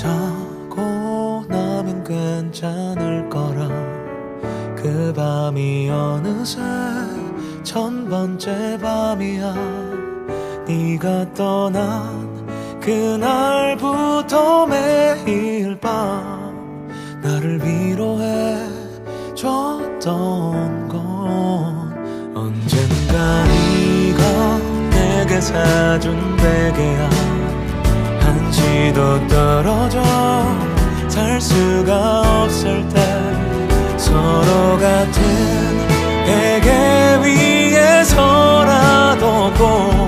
자고 나면 괜찮을 거라. 그 밤이 어느새 천 번째 밤이야. 네가 떠난 그날부터 매일 밤 나를 위로해 줬던 건 언젠가 네가 내게 사준 베개야. 한시도 떨어져 살 수가 없을 때 서로 같은 베개 위에서라도 꼭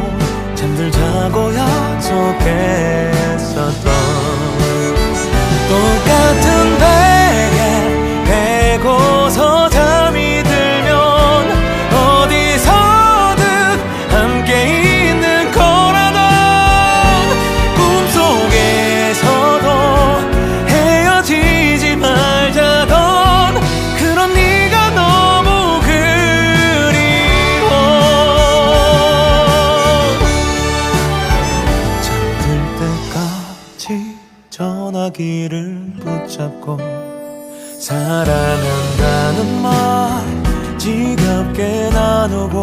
때까지 전화기를 붙잡고 사랑한다는 말 지겹게 나누고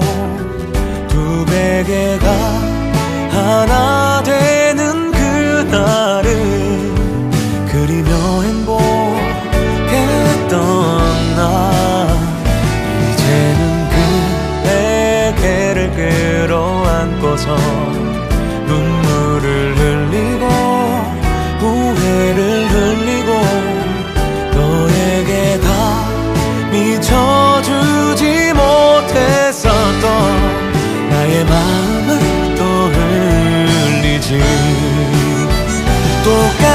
두 베개가 하나 되는 그날을 그리며 행복했던 나 이제는 그 베개를 끌어안고서 눈물 tocar.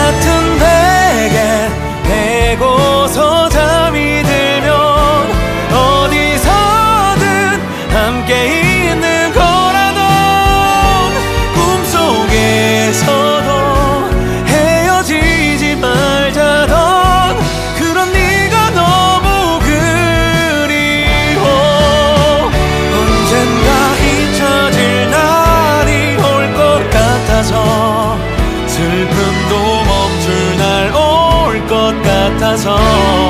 같아서